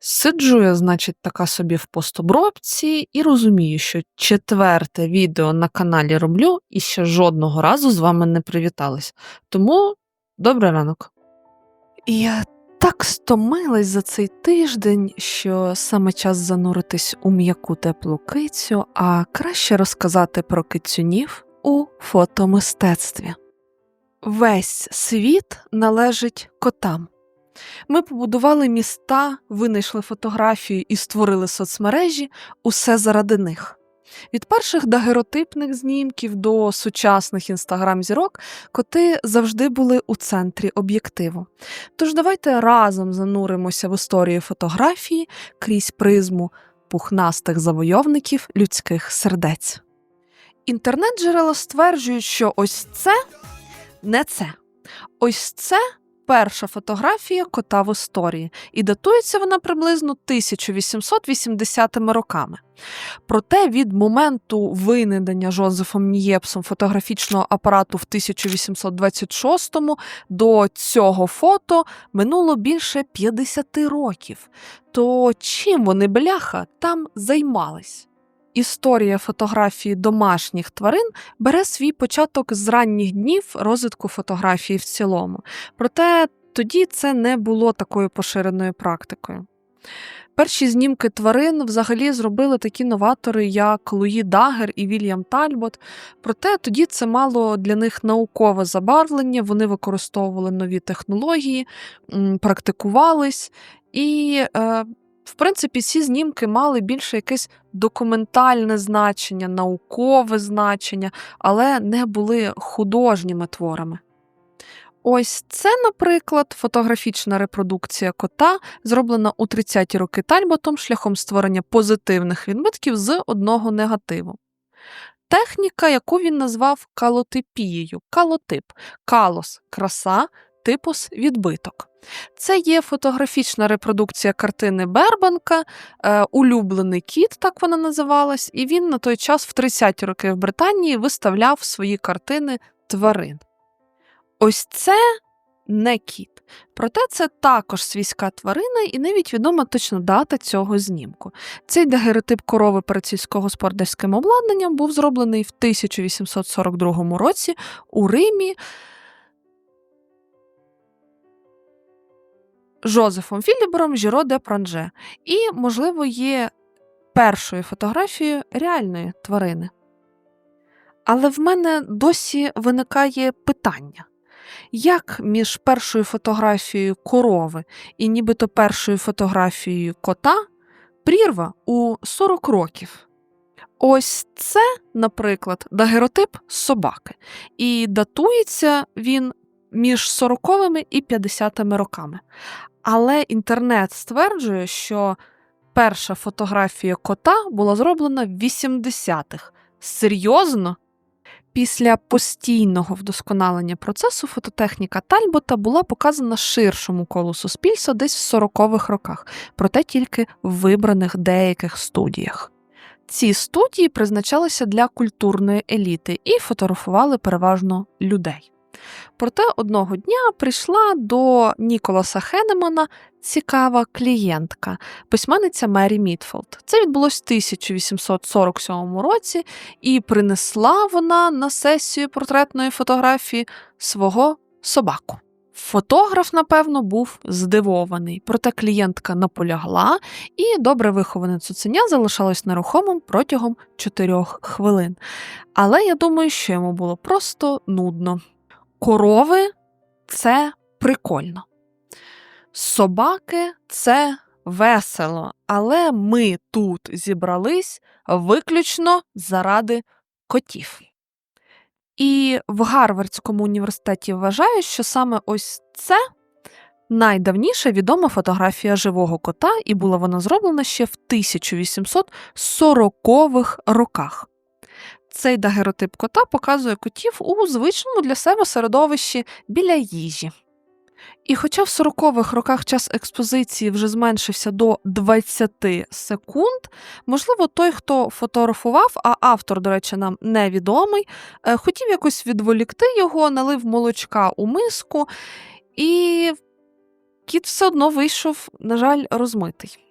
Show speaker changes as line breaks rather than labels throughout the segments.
Сиджу я, значить, така собі в постобробці і розумію, що четверте відео на каналі роблю і ще жодного разу з вами не привіталась. Тому добрий ранок. Я так стомилась за цей тиждень, що саме час зануритись у м'яку теплу кицю, а краще розказати про кицюнів у фотомистецтві. Весь світ належить котам. Ми побудували міста, винайшли фотографію і створили соцмережі усе заради них. Від перших дагеротипних знімків до сучасних інстаграм-зірок коти завжди були у центрі об'єктиву. Тож давайте разом зануримося в історію фотографії крізь призму пухнастих завойовників людських сердець. Інтернет-джерела стверджують, що ось це не це. Ось це перша фотографія кота в історії, і датується вона приблизно 1880 роками. Проте від моменту винайдення Жозефом Нієпсом фотографічного апарату в 1826-му до цього фото минуло більше 50 років. То чим вони, бляха, там займались? Історія фотографії домашніх тварин бере свій початок з ранніх днів розвитку фотографії в цілому. Проте тоді це не було такою поширеною практикою. Перші знімки тварин взагалі зробили такі новатори, як Луї Дагер і Вільям Тальбот. Проте тоді це мало для них наукове забарвлення, вони використовували нові технології, практикувались і. Е, в принципі, ці знімки мали більше якесь документальне значення, наукове значення, але не були художніми творами. Ось це, наприклад, фотографічна репродукція кота, зроблена у 30-ті роки Тальботом шляхом створення позитивних відбитків з одного негативу. Техніка, яку він назвав калотипією, калотип, калос краса, типус відбиток. Це є фотографічна репродукція картини Бербанка, е, улюблений кіт, так вона називалась, і він на той час, в 30-ті роки в Британії, виставляв свої картини тварин. Ось це не кіт. Проте це також свійська тварина, і навіть відома точна дата цього знімку. Цей дагеротип корови перед сільськогосподарським обладнанням був зроблений в 1842 році у Римі. Жозефом Філібером Жіро де Пранже, і, можливо, є першою фотографією реальної тварини. Але в мене досі виникає питання, як між першою фотографією корови і нібито першою фотографією кота прірва у 40 років. Ось це, наприклад, дагеротип собаки, і датується він між 40-ми і 50-ми роками. Але інтернет стверджує, що перша фотографія кота була зроблена в 80-х. Серйозно? Після постійного вдосконалення процесу фототехніка Тальбота була показана ширшому колу суспільства десь в 40-х роках, проте тільки в вибраних деяких студіях. Ці студії призначалися для культурної еліти і фотографували переважно людей. Проте одного дня прийшла до Ніколаса Хенемана цікава клієнтка, письменниця Мері Мітфолд. Це відбулось в 1847 році, і принесла вона на сесію портретної фотографії свого собаку. Фотограф, напевно, був здивований, проте клієнтка наполягла, і добре виховане цуценя залишалось нерухомим протягом чотирьох хвилин. Але я думаю, що йому було просто нудно. Корови це прикольно. Собаки це весело, але ми тут зібрались виключно заради котів. І в Гарвардському університеті вважають, що саме ось це найдавніша відома фотографія живого кота, і була вона зроблена ще в 1840-х роках. Цей дагеротип кота показує котів у звичному для себе середовищі біля їжі. І хоча в 40-х роках час експозиції вже зменшився до 20 секунд, можливо, той, хто фотографував, а автор, до речі, нам невідомий, е, хотів якось відволікти його, налив молочка у миску і кіт все одно вийшов, на жаль, розмитий.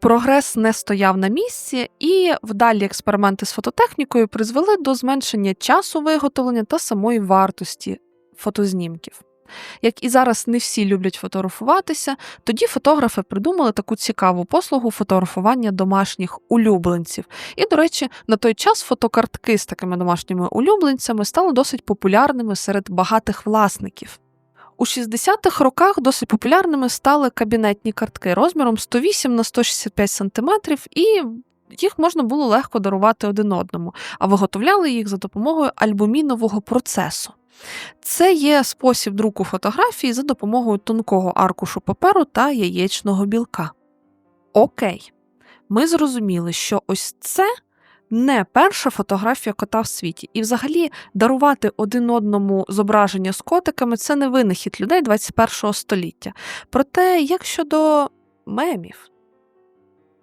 Прогрес не стояв на місці, і вдалі експерименти з фототехнікою призвели до зменшення часу виготовлення та самої вартості фотознімків. Як і зараз не всі люблять фотографуватися, тоді фотографи придумали таку цікаву послугу фотографування домашніх улюбленців. І, до речі, на той час фотокартки з такими домашніми улюбленцями стали досить популярними серед багатих власників. У 60-х роках досить популярними стали кабінетні картки розміром 108 на 165 см, і їх можна було легко дарувати один одному, а виготовляли їх за допомогою альбумінового процесу. Це є спосіб друку фотографії за допомогою тонкого аркушу паперу та яєчного білка. Окей, ми зрозуміли, що ось це не перша фотографія кота в світі. І взагалі дарувати один одному зображення з котиками це не винахід людей 21 століття. Проте, як щодо мемів.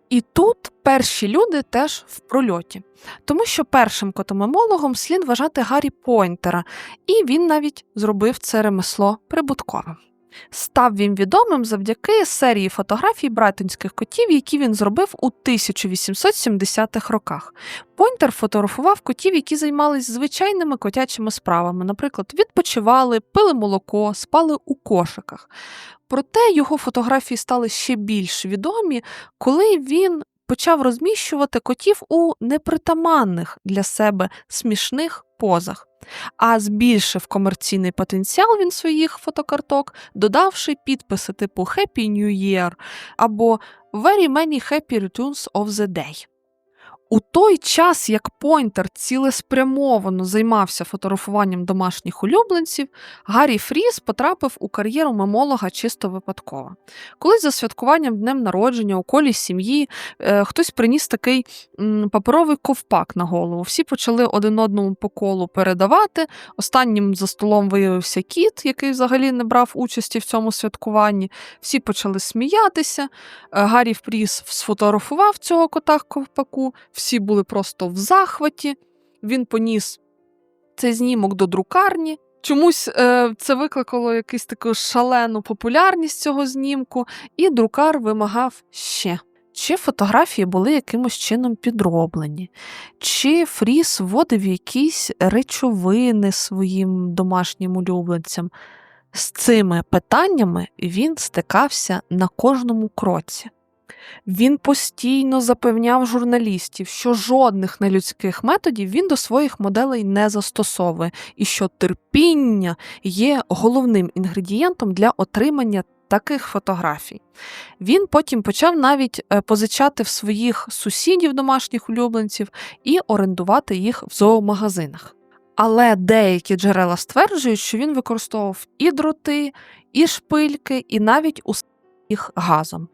І тут перші люди теж в прольоті, тому що першим котомемологом слід вважати Гаррі Пойнтера, і він навіть зробив це ремесло прибутковим. Став він відомим завдяки серії фотографій брайтонських котів, які він зробив у 1870-х роках. Пойнтер фотографував котів, які займалися звичайними котячими справами, наприклад, відпочивали, пили молоко, спали у кошиках. Проте його фотографії стали ще більш відомі, коли він почав розміщувати котів у непритаманних для себе смішних позах, а збільшив комерційний потенціал він своїх фотокарток, додавши підписи типу Happy New Year або Very many happy returns of the day. У той час, як Пойнтер цілеспрямовано займався фотографуванням домашніх улюбленців, Гаррі Фріс потрапив у кар'єру мемолога чисто випадково. Колись за святкуванням днем народження у колі сім'ї е, хтось приніс такий м, паперовий ковпак на голову. Всі почали один одному по колу передавати. Останнім за столом виявився кіт, який взагалі не брав участі в цьому святкуванні. Всі почали сміятися. Е, Гаррі Фріс сфотографував цього кота ковпаку всі були просто в захваті. Він поніс цей знімок до друкарні. Чомусь е, це викликало якусь таку шалену популярність цього знімку, і друкар вимагав ще. Чи фотографії були якимось чином підроблені, чи Фріс вводив якісь речовини своїм домашнім улюбленцям. З цими питаннями він стикався на кожному кроці. Він постійно запевняв журналістів, що жодних нелюдських методів він до своїх моделей не застосовує, і що терпіння є головним інгредієнтом для отримання таких фотографій. Він потім почав навіть е, позичати в своїх сусідів домашніх улюбленців і орендувати їх в зоомагазинах. Але деякі джерела стверджують, що він використовував і дроти, і шпильки, і навіть усе їх газом.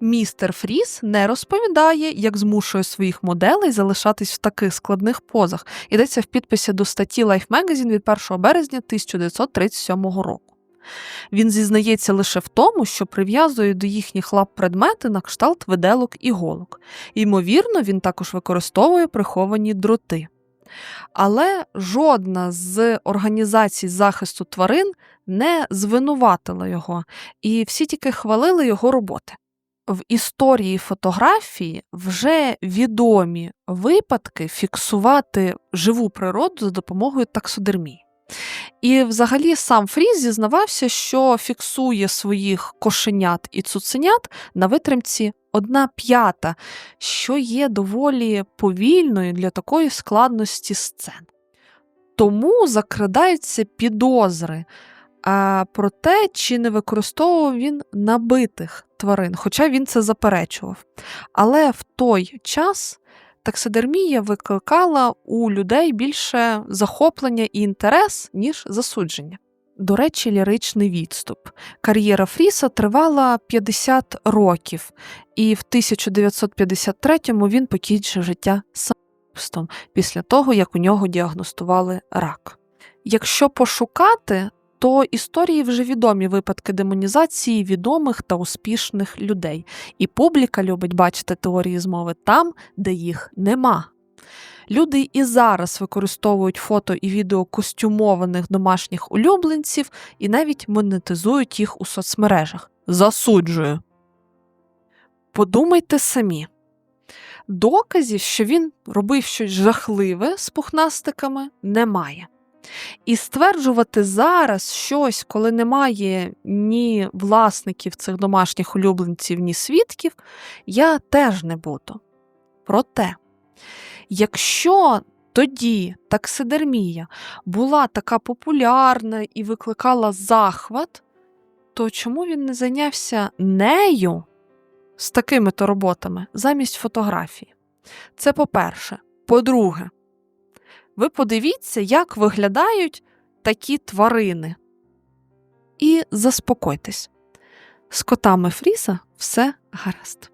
Містер Фріс не розповідає, як змушує своїх моделей залишатись в таких складних позах. Йдеться в підписі до статті Life Magazine від 1 березня 1937 року. Він зізнається лише в тому, що прив'язує до їхніх лап предмети на кшталт виделок і голок. Ймовірно, він також використовує приховані дроти. Але жодна з організацій захисту тварин не звинуватила його, і всі тільки хвалили його роботи в історії фотографії вже відомі випадки фіксувати живу природу за допомогою таксодермії. І, взагалі, сам Фріз зізнавався, що фіксує своїх кошенят і цуценят на витримці одна п'ята, що є доволі повільною для такої складності сцен. Тому закрадаються підозри а про те, чи не використовував він набитих тварин, хоча він це заперечував. Але в той час таксидермія викликала у людей більше захоплення і інтерес, ніж засудження. До речі, ліричний відступ. Кар'єра Фріса тривала 50 років, і в 1953-му він покінчив життя самогубством після того, як у нього діагностували рак. Якщо пошукати, то історії вже відомі випадки демонізації відомих та успішних людей, і публіка любить бачити теорії змови там, де їх нема. Люди і зараз використовують фото і відео костюмованих домашніх улюбленців і навіть монетизують їх у соцмережах. Засуджую. Подумайте самі. Доказів, що він робив щось жахливе з пухнастиками, немає. І стверджувати зараз щось, коли немає ні власників цих домашніх улюбленців, ні свідків, я теж не буду. Проте, якщо тоді таксидермія була така популярна і викликала захват, то чому він не зайнявся нею з такими то роботами замість фотографії? Це по-перше. По-друге, ви подивіться, як виглядають такі тварини. І заспокойтесь. З котами Фріса все гаразд.